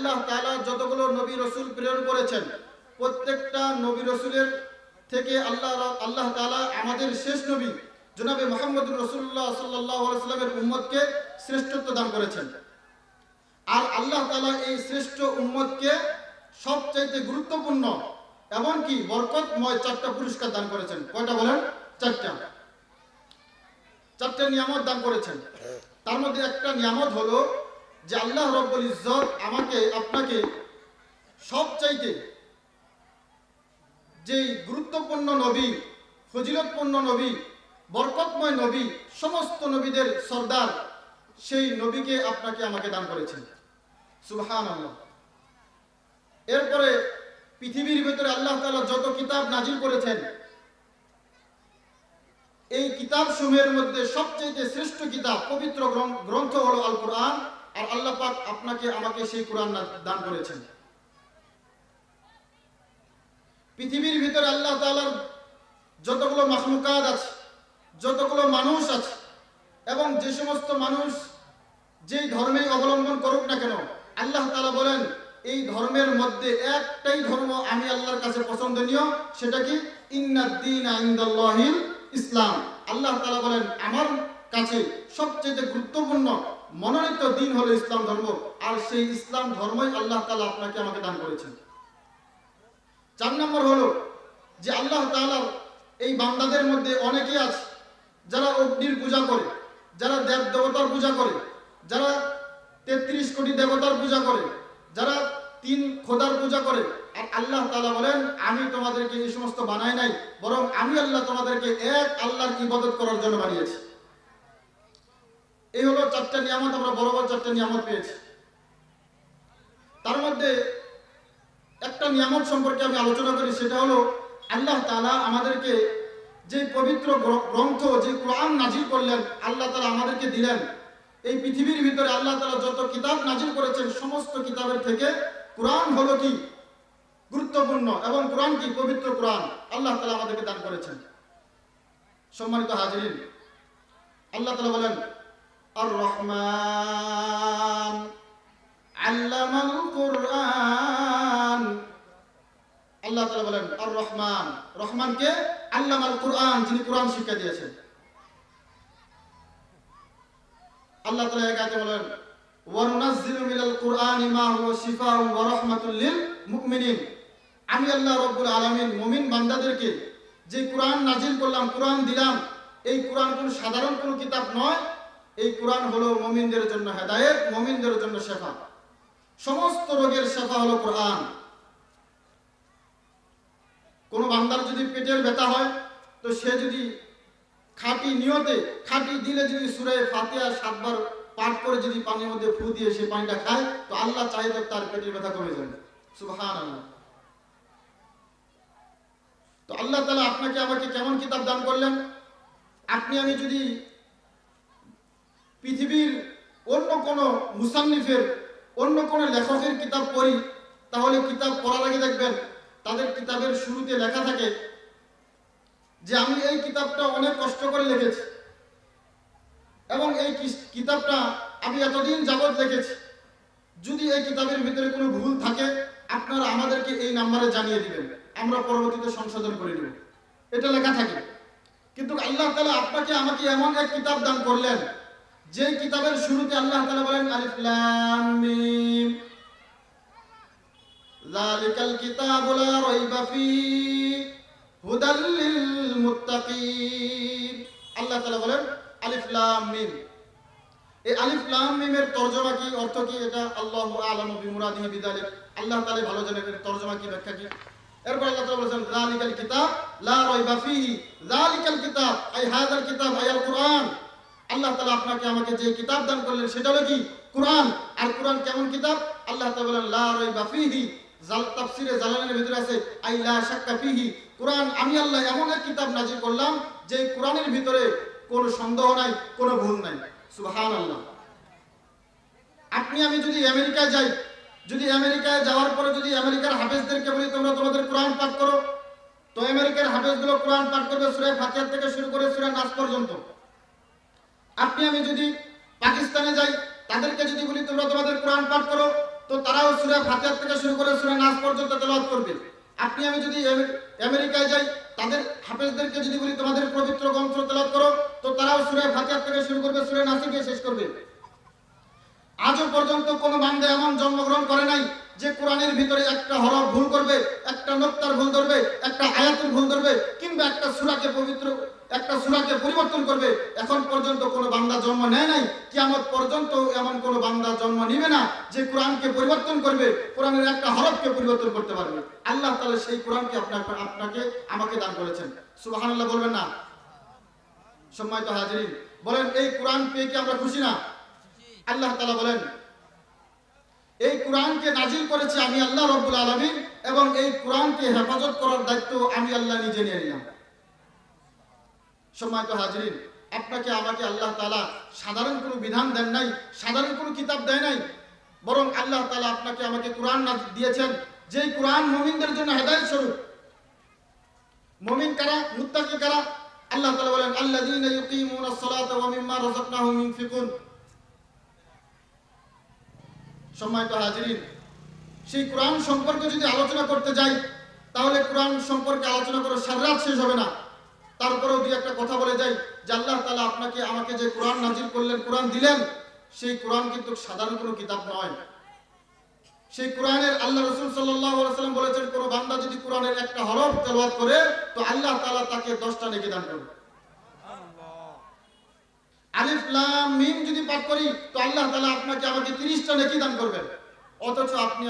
আল্লাহ তাআলা যতগুলো নবী রসুল প্রেরণ করেছেন, প্রত্যেকটা নবী রসুলের থেকে আল্লাহ আল্লাহ তাআলা আমাদের শেষ নবী জনাবে মোহাম্মদ রসুল্লাহ সাল্লাহ সাল্লামের উম্মতকে শ্রেষ্ঠত্ব দান করেছেন। আর আল্লাহ তাআলা এই শ্রেষ্ঠ উম্মতকে সবচাইতে গুরুত্বপূর্ণ এমনকি বরকতময় চারটা পুরস্কার দান করেছেন। কয়টা বলেন? চারটা। চারটা নিয়ামত দান করেছেন। তার মধ্যে একটা নিয়ামত হলো যে আল্লাহ রব্বুল ইজ্জত আমাকে, আপনাকে সবচাইতে যেই গুরুত্বপূর্ণ নবী, ফজিলতপূর্ণ নবী, বরকতময় নবী, সমস্ত নবীদের সর্দার, সেই নবীকে আপনাকে আমাকে দান করেছেন। সুবহান আল্লাহ এরপরে পৃথিবীর ভিতরে আল্লাহ তাআলা যত কিতাব নাজিল করেছেন, এই কিতাব সমূহের মধ্যে সবচেয়ে শ্রেষ্ঠ কিতাব, পবিত্র গ্রন্থ হলো আল কোরআন আর আল্লাহ পাক আপনাকে, আমাকে সেই কোরআন দান করেছেন। পৃথিবীর ভিতরে আল্লাহ তাআলার যতগুলো মাখলুকাত আছে, যতগুলো মানুষ আছে, এবং যে সমস্ত মানুষ যেই অবলম্বন করুক না কেন, আল্লাহ তাআলা বলেন, এই ধর্মের মধ্যে একটাই ধর্ম আমি আল্লাহর কাছে পছন্দনীয়, সেটা কি? ইসলাম। আল্লাহ তাআলা বলেন, আমার কাছে সবচেয়ে গুরুত্বপূর্ণ মনোনীত দিন হলো ইসলাম ধর্ম, আর সেই ইসলাম ধর্মই আল্লাহ তালা আপনাকে আমাকে দান করেছেন। চার নম্বর হলো যে আল্লাহ তাআলার এই বান্দাদের মধ্যে অনেকেই আছে, যারা অগ্নির পূজা করে, যারা দেব দেবতার পূজা করে, যারা তেত্রিশ কোটি দেবতার পূজা করে, যারা তিন খোদার পূজা করে, আর আল্লাহ তাআলা বলেন, আমি তোমাদেরকে এই সমস্ত বানাই নাই, বরং আমি আল্লাহ তোমাদেরকে এক আল্লাহর ইবাদত করার জন্য বানিয়েছি। এই হলো চারটা নিয়ামত, আমরা বড় বড় চারটা নিয়ামত পেয়েছি। তার মধ্যে একটা নিয়ামত সম্পর্কে আমি আলোচনা করি, সেটা হলো আল্লাহ তাআলা আমাদেরকে যে পবিত্র গ্রন্থ, যে কোরআন নাজিল করলেন, আল্লাহ তালা আমাদেরকে দিলেন। এই পৃথিবীর ভিতরে আল্লাহ তালা যত কিতাব নাজিল করেছেন, সমস্ত কিতাবের থেকে কোরআন হলো কি? গুরুত্বপূর্ণ। এবং কোরআন কি? পবিত্র কোরআন। আল্লাহ তালা আমাদেরকে দান করেছেন। সম্মানিত হাজিরিন, আল্লাহ তালা বলেন রহমান। আল্লামাল কুরআন। আল্লাহ তাআলা বলেন আর রহমান। রহমানকে আল্লামাল কুরআন, যিনি কোরআন শিক্ষা দিয়েছেন। আল্লাহ আয়াতে বলেন আমি আল্লাহ রাব্বুল আলামিন মুমিন বান্দাদেরকে যে কোরআন নাজিল করলাম, কোরআন দিলাম, এই কোরআন কোনো সাধারণ কোনো কিতাব নয় এই কোরআন হলো মমিনদের জন্য হেদায়েত, মমিনদের জন্য শেফা। সমস্ত রোগের শেফা হলো কোরআন। কোনো বান্দার যদি পেটের ব্যথা হয়, তো সে যদি খাঁটি নিয়তে, খাঁটি দিলে যদি সুরে ফাতিহা সাতবার পাঠ করে যদি পানির মধ্যে ফু দিয়ে সে পানিটা খায়, তো আল্লাহ চাইলে তার পেটের ব্যথা কমে যাবে। সুবহান তো আল্লাহ তাআলা আপনাকে আমাকে কেমন কিতাব দান করলেন? আপনি আমি যদি পৃথিবীর অন্য কোনো মুসান্নিফের, অন্য কোনো লেখকের কিতাব পড়ি, তাহলে কিতাব পড়ার আগে দেখবেন তাদের কিতাবের শুরুতে লেখা থাকে যে আমি এই কিতাবটা অনেক কষ্ট করে লিখেছি এবং এই কিতাবটা আমি এতদিন যাবৎ লিখেছি। যদি এই কিতাবের ভিতরে কোনো ভুল থাকে, আপনারা আমাদেরকে এই নাম্বারে জানিয়ে দিবেন। আমরা পরবর্তীতে সংশোধন করে নেব। এটা লেখা থাকে। কিন্তু আল্লাহ তাআলা আপনাকে আমাকে এমন এক কিতাব দান করলেন যে কিতাবের শুরুতে আল্লাহ তাআলা বলেন, আলিফ লাম মিম। লা রাইবা ফীহ হুদাল লিল আল্লাহ বলেন, আলিফ লাম এই আলিফ লাম তরজমা কি? অর্থ কি এটা? আল্লাহু আলামু বিমুরাদিহি বিযালিক আল্লাহ তাআলা ভালো জানেন এর তরজমা কি, ব্যাখ্যা কি? এরপর আল্লাহ তাআলা বলেছেন যালিকাল কিতাব লা রাইবা ফীহি যালিকাল কিতাব, আই হাযাল কিতাব, আই আল কুরআন। আল্লাহ তালা আপনাকে আমাকে যে কিতাব দান করলেন সেটা হলো কি? কোরআন। আর কোরআন কেমন কিতাব? আল্লাহ তাআলা বলেন, লা রাইবা ফীহি। জাল তাফসিরে ভিতরে আছে কুরআন, আমি আল্লাহ এমন এক কিতাব করলাম, যে কুরআনের ভিতরে সন্দেহ নাই ভুল নাই। সুবহানাল্লাহ। আপনি, আমি যদি আমেরিকায় যাই, যদি আমেরিকায় যাওয়ার পরে যদি আমেরিকার হাফেজদেরকে বলি, তোমরা তোমাদের কোরআন পাঠ করো। তো আমেরিকার কোরআন পাঠ করবে সূরা ফাতিহা থেকে শুরু করে সূরা নাস পর্যন্ত। আপনি, আমি যদি পাকিস্তানে যাই, তাদেরকে যদি বলি, তোমরা তোমাদের কোরআন পাঠ করো, তো তারাও সুরা ফাতিহা থেকে শুরু করে সুরে নাস পর্যন্ত তেলাওয়াত করবে। আপনি, আমি যদি আমেরিকায় যাই, তাদের হাফেজদেরকে যদি বলি, তোমাদের পবিত্র গ্রন্থ তেলাওয়াত করো, তো তারাও সুরা ফাতিহা থেকে শুরু করবে, সুরে নাসে গিয়ে শেষ করবে। আজও পর্যন্ত কোনো বান্দা এমন জন্মগ্রহণ করে নাই, যে কোরআনের ভিতরে একটা হরফ ভুল করবে, একটা নোক্তার ভুল ধরবে, একটা আয়াতের ভুল ধরবে, কিংবা একটা সূরাকে পবিত্র সূরাকে পরিবর্তন করবে। এখন পর্যন্ত কোনো বান্দা জন্ম নেয় নাই। কিয়ামত পর্যন্ত এমন কোনো বান্দা জন্ম নিবে না যে কোরআনকে পরিবর্তন করবে, কোরআনের একটা হরফকে পরিবর্তন করতে পারবে। আল্লাহ তাআলা সেই কোরআনকে আপনাকে আপনাকে আমাকে দান করেছেন। সুবহানাল্লাহ বলবেন না? সম্মানিত হাজিরিন, বলেন, এই কোরআন পেয়ে কি আমরা খুশি না? আল্লাহ তাআলা বলেন, এই কোরআনকে নাজিল করেছি আমি আল্লাহ রব্বুল আলামিন এবং এই কোরআনকে হেফাজত করার দায়িত্ব আমি আল্লাহ নিজে নিয়ে নিলাম। সম্মানিত হাজিরিন, আপনাকে, আমাকে আল্লাহ তালা সাধারণ কোনো বিধান দেন নাই, সাধারণ কোনো কিতাব দেয় নাই, বরং আল্লাহ তালা আপনাকে, আমাকে কোরআন নাজ- দিয়েছেন, যেই কোরআন মুমিনদের জন্য হেদায়েত স্বরূপ। মুমিন কারা? মুত্তাকি কারা? আল্লাহ তালা বলেন, আল্লাযীনা ইউকিমুনাস সম্মানিত হাজিরিন, সেই কোরআন সম্পর্কে যদি আলোচনা করতে যাই, তাহলে কোরআন সম্পর্কে আলোচনা করে সারাত শেষ হবে না। তারপরেও দুই একটা কথা বলে যাই যে আল্লাহ তাআলা আপনাকে, আমাকে যে কোরআন নাজিল করলেন, কোরআন দিলেন, সেই কোরআন কিন্তু সাধারণ কোনো কিতাব নয়। সেই কোরআনের আল্লাহ রসুল সাল্লাম বলেছেন, কোনো বান্দা যদি কোরআনের একটা হরফ তেলাওয়াত করে, তো আল্লাহ তালা তাকে 10টা নেকি দান করবে। আলিফ, লাম, মিম যদি পাঠ করি, তো আল্লাহ তালা আপনাকে আমাকে 30টা নেকি দান করবেন। অথচ আপনি